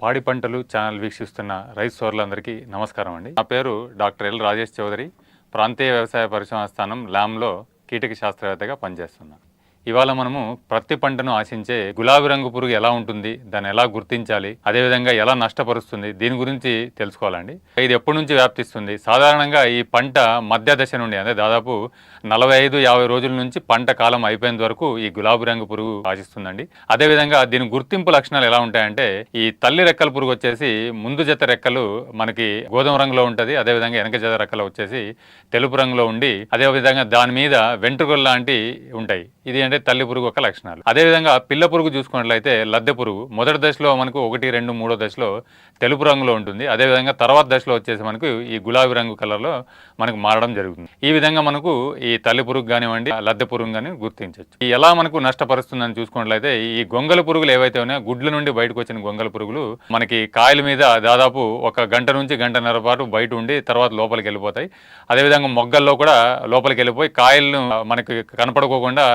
పాడి పంటలు ఛానల్ వీక్షిస్తున్న రైతు సోదరులందరికీ నమస్కారం అండి. నా పేరు డాక్టర్ ఎల్ రాజేష్ చౌదరి ప్రాంతీయ వ్యవసాయ పరిశోధన స్థానం ల్యామ్లో కీటక శాస్త్రవేత్తగా పనిచేస్తున్నాను ఇవాళ మనము ప్రతి పంటను ఆశించే గులాబీ రంగు పురుగు ఎలా ఉంటుంది దాన్ని ఎలా గుర్తించాలి అదేవిధంగా ఎలా నష్టపరుస్తుంది దీని గురించి తెలుసుకోవాలండి. ఇది ఎప్పటి నుంచి వ్యాప్తిస్తుంది? సాధారణంగా ఈ పంట మధ్య దశ నుండి అంటే దాదాపు నలభై ఐదు యాభై రోజుల నుంచి పంట కాలం అయిపోయేంత వరకు ఈ గులాబీ రంగు పురుగు ఆశిస్తుందండి. అదేవిధంగా దీని గుర్తింపు లక్షణాలు ఎలా ఉంటాయంటే ఈ తల్లి రెక్కల పురుగు వచ్చేసి ముందు జత రెక్కలు మనకి గోధుమ రంగులో ఉంటుంది అదేవిధంగా వెనక జత రెక్కలు వచ్చేసి తెలుపు రంగులో ఉండి అదేవిధంగా దాని మీద వెంట్రుకలు లాంటి ఉంటాయి. ఇది అంటే తల్లి పురుగు యొక్క లక్షణాలు. అదేవిధంగా పిల్ల పురుగు చూసుకున్నట్లయితే లద్దె పురుగు మొదటి దశలో మనకు ఒకటి రెండు మూడో దశలో తెలుపు రంగులో ఉంటుంది. అదేవిధంగా తర్వాత దశలో వచ్చేసి మనకు ఈ గులాబీ రంగు కలర్లో మనకు మారడం జరుగుతుంది. ఈ విధంగా మనకు ఈ తల్లి పురుగు కానివ్వండి లద్దె పురుగు కానీ గుర్తించవచ్చు. ఈ ఎలా మనకు నష్టపరుస్తుందని చూసుకున్నట్లయితే ఈ గొంగల పురుగులు ఏవైతే ఉన్నాయో గుడ్ల నుండి బయటకు వచ్చిన గొంగల పురుగులు మనకి కాయల మీద దాదాపు ఒక గంట నుంచి గంటన్నర పాటు బయట ఉండి తర్వాత లోపలికి వెళ్ళిపోతాయి. అదేవిధంగా మొగ్గల్లో కూడా లోపలికి వెళ్ళిపోయి కాయలను మనకి కనపడుకోకుండా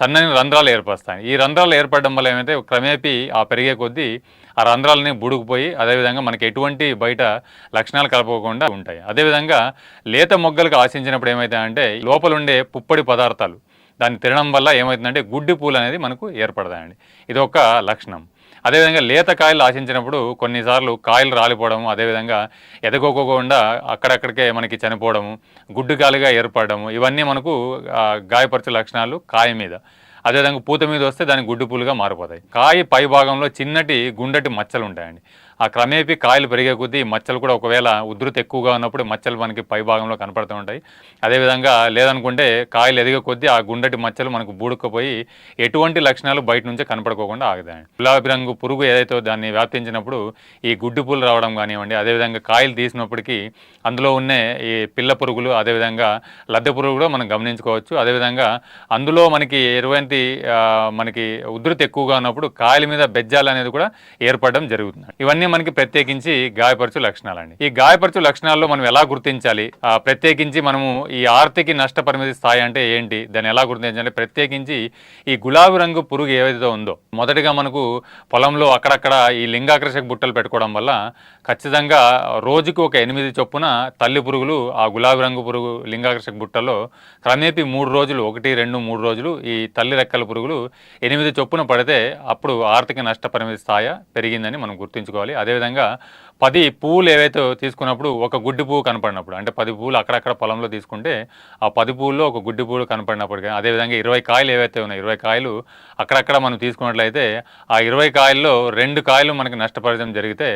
సన్నని రంధ్రాలు ఏర్పరుస్తాయి. ఈ రంధ్రాలు ఏర్పడడం వల్ల ఏమైతే క్రమేపీ ఆ పెరిగే కొద్దీ ఆ రంధ్రాలని బుడుకుపోయి అదేవిధంగా మనకి ఎటువంటి బయట లక్షణాలు కలపకుండా ఉంటాయి. అదేవిధంగా లేత మొగ్గలకు ఆశించినప్పుడు ఏమవుతాయంటే లోపల ఉండే పుప్పడి పదార్థాలు దాన్ని తినడం వల్ల ఏమవుతుందంటే గుడ్డి పూలు అనేది మనకు ఏర్పడతాయండి. ఇది ఒక లక్షణం. అదేవిధంగా లేత కాయలు ఆశించినప్పుడు కొన్నిసార్లు కాయలు రాలిపోవడం అదేవిధంగా ఎదగోకోకుండా అక్కడక్కడికే మనకి చనిపోవడము గుడ్డు కాలుగా ఏర్పడము ఇవన్నీ మనకు గాయపరిచే లక్షణాలు కాయ మీద. అదేవిధంగా పూత మీద వస్తే దాని గుడ్డు పూలుగా మారిపోతాయి. కాయ పై భాగంలో చిన్నటి గుండటి మచ్చలు ఉంటాయండి ఆ క్రమేపీ కాయలు పెరిగే కొద్దీ మచ్చలు కూడా ఒకవేళ ఉధృతి ఎక్కువగా ఉన్నప్పుడు మచ్చలు మనకి పై భాగంలో కనపడుతూ ఉంటాయి. అదేవిధంగా లేదనుకుంటే కాయలు ఎదిగే కొద్దీ ఆ గుండటి మచ్చలు మనకు బూడుకుపోయి ఎటువంటి లక్షణాలు బయట నుంచే కనపడుకోకుండా ఆగుతాయి. గులాబీ రంగు పురుగు ఏదైతే దాన్ని వ్యాప్తించినప్పుడు ఈ గుడ్డు పూలు రావడం కానివ్వండి అదేవిధంగా కాయలు తీసినప్పటికీ అందులో ఉన్నే ఈ పిల్ల పురుగులు అదేవిధంగా లద్దె పురుగు కూడా మనం గమనించుకోవచ్చు. అదేవిధంగా అందులో మనకి ఎటువంటి మనకి ఉధృతి ఎక్కువగా ఉన్నప్పుడు కాయల మీద బెజ్జాలు అనేది కూడా ఏర్పడడం జరుగుతుంది. ఇవన్నీ మనకి ప్రత్యేకించి గాయపరచు లక్షణాలండి. ఈ గాయపరచు లక్షణాల్లో మనం ఎలా గుర్తించాలి? ఆ, ప్రత్యేకించి మనము ఈ ఆర్థిక నష్ట పరిమితి స్థాయి అంటే ఏంటి? దాన్ని ఎలా గుర్తించాలి? ప్రత్యేకించి ఈ గులాబీ రంగు పురుగు ఏవైతే ఉందో మొదటిగా మనకు పొలంలో అక్కడక్కడ ఈ లింగాకర్షక బుట్టలు పెట్టుకోవడం వల్ల ఖచ్చితంగా రోజుకు ఒక ఎనిమిది చొప్పున తల్లి పురుగులు ఆ గులాబీ రంగు పురుగు లింగాకర్షక బుట్టలో క్రమేపీ మూడు రోజులు ఒకటి రెండు మూడు రోజులు ఈ తల్లి రెక్కల పురుగులు ఎనిమిది చొప్పున పడితే అప్పుడు ఆర్థిక నష్ట పరిమితి స్థాయి పెరిగిందని మనం గుర్తుంచుకోవాలి. అదేవిధంగా పది పువ్వులు ఏవైతే తీసుకున్నప్పుడు ఒక గుడ్డి పువ్వు కనపడినప్పుడు అంటే పది పువ్వులు అక్కడక్కడ పొలంలో తీసుకుంటే ఆ పది పువ్వుల్లో ఒక గుడ్డి పువ్వులు కనపడినప్పుడు కానీ అదేవిధంగా ఇరవై కాయలు ఏవైతే ఉన్నాయి ఇరవై కాయలు అక్కడక్కడ మనం తీసుకున్నట్లయితే ఆ ఇరవై కాయల్లో రెండు కాయలు మనకి నష్టపరచడం జరిగితే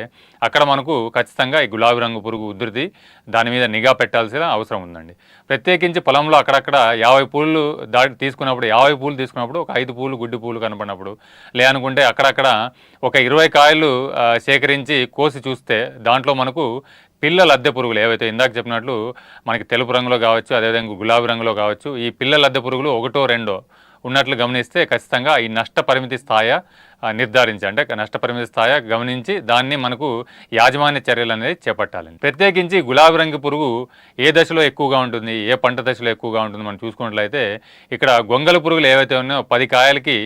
అక్కడ మనకు ఖచ్చితంగా ఈ గులాబీ రంగు పురుగు ఉధృతి దాని మీద నిఘా పెట్టాల్సిన అవసరం ఉందండి. ప్రత్యేకించి పొలంలో అక్కడక్కడ యాభై పూలు దాటి తీసుకున్నప్పుడు యాభై పూలు తీసుకున్నప్పుడు ఒక ఐదు పూలు గుడ్డి పూలు కనపడినప్పుడు లేదనుకుంటే అక్కడక్కడ ఒక ఇరవై కాయలు సేకరించి కోసి చూస్తే దాంట్లో మనకు పిల్లల అద్దె పురుగులు ఏవైతే ఇందాక చెప్పినట్లు మనకి తెలుపు రంగులో కావచ్చు అదేవిధంగా గులాబీ రంగులో కావచ్చు ఈ పిల్లల అద్దె పురుగులు ఒకటో రెండో ఉన్నట్లు గమనిస్తే ఖచ్చితంగా ఈ నష్ట పరిమితి స్థాయి నిర్ధారించి అంటే నష్టపరిమితి స్థాయి గమనించి దాన్ని మనకు యాజమాన్య చర్యలు అనేది చేపట్టాలని ప్రత్యేకించి గులాబీ రంగు పురుగు ఏ దశలో ఎక్కువగా ఉంటుంది ఏ పంట దశలో ఎక్కువగా ఉంటుంది మనం చూసుకున్నట్లయితే ఇక్కడ గొంగల పురుగులు ఏవైతే ఉన్నాయో పది కాయలకి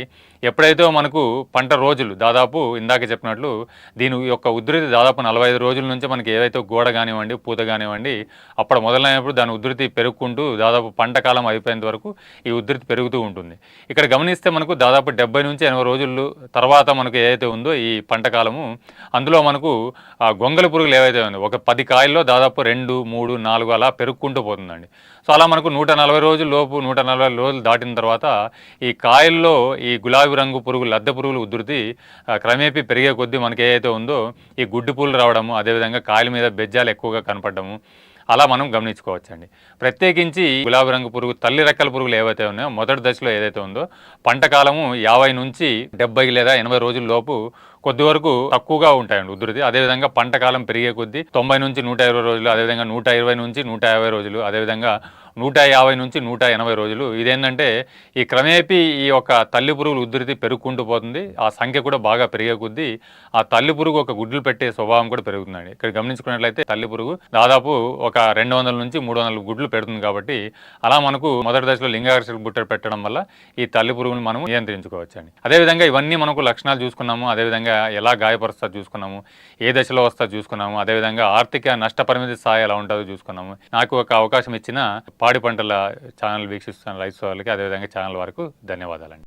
ఎప్పుడైతే మనకు పంట రోజులు దాదాపు ఇందాక చెప్పినట్లు దీని యొక్క ఉధృతి దాదాపు నలభై ఐదు రోజుల నుంచి మనకి ఏవైతే గోడ కానివ్వండి పూత కానివ్వండి అప్పుడు మొదలైనప్పుడు దాని ఉధృతి పెరుగుకుంటూ దాదాపు పంట కాలం అయిపోయేంత వరకు ఈ ఉధృతి పెరుగుతూ ఉంటుంది. ఇక్కడ గమనిస్తే మనకు దాదాపు డెబ్బై నుంచి ఎనభై రోజులు తర్వాత తర్వాత మనకు ఏదైతే ఉందో ఈ పంట కాలము అందులో మనకు ఆ గొంగల పురుగులు ఏవైతే ఉందో ఒక పది కాయల్లో దాదాపు రెండు మూడు నాలుగు అలా పెరుగుకుంటూ పోతుందండి. సో అలా మనకు నూట నలభై రోజుల లోపు నూట నలభై రోజులు దాటిన తర్వాత ఈ కాయల్లో ఈ గులాబీ రంగు పురుగులు లద్దె పురుగులు ఉధృతి క్రమేపీ పెరిగే కొద్దీ మనకి ఏదైతే ఉందో ఈ గుడ్డు పూలు రావడము అదేవిధంగా కాయల మీద బెజ్జాలు ఎక్కువగా కనపడము అలా మనం గమనించుకోవచ్చండి. ప్రత్యేకించి గులాబీ రంగు పురుగు తల్లి రెక్కల పురుగులు ఏవైతే ఉన్నాయో మొదటి దశలో ఏదైతే ఉందో పంట కాలము యాభై నుంచి డెబ్బై లేదా ఎనభై రోజుల లోపు కొద్ది వరకు తక్కువగా ఉంటాయండి ఉధృతి. అదేవిధంగా పంట కాలం పెరిగే కొద్దీ తొంభై నుంచి నూట ఇరవై రోజులు అదేవిధంగా నూట ఇరవై నుంచి నూట యాభై రోజులు అదేవిధంగా నూట యాభై నుంచి నూట ఎనభై రోజులు. ఇదేంటంటే ఈ క్రమేపీ ఈ యొక్క తల్లి పురుగుల ఉధృతి పెరుగుకుంటూ పోతుంది. ఆ సంఖ్య కూడా బాగా పెరిగే కొద్దీ ఆ తల్లి పురుగు ఒక గుడ్లు పెట్టే స్వభావం కూడా పెరుగుతుందండి. ఇక్కడ గమనించుకున్నట్లయితే తల్లి పురుగు దాదాపు ఒక రెండు వందల నుంచి మూడు వందల గుడ్లు పెడుతుంది కాబట్టి అలా మనకు మొదటి దశలో లింగాకర్షక బుట్టలు పెట్టడం వల్ల ఈ తల్లి పురుగును మనం నియంత్రించుకోవచ్చు అండి అదేవిధంగా ఇవన్నీ మనకు లక్షణాలు చూసుకున్నాము. అదేవిధంగా ఎలా గాయపరుస్తా చూసుకున్నాము. ఏ దశలో వస్తా చూసుకున్నాము. అదేవిధంగా ఆర్థిక నష్టపరిమితి స్థాయి ఎలా ఉంటుందో చూసుకున్నాము. నాకు ఒక అవకాశం ఇచ్చిన పాడి పంటల ఛానల్ వీక్షిస్తున్న రైతు వాళ్ళకి అదేవిధంగా ఛానల్ వరకు ధన్యవాదాలండి.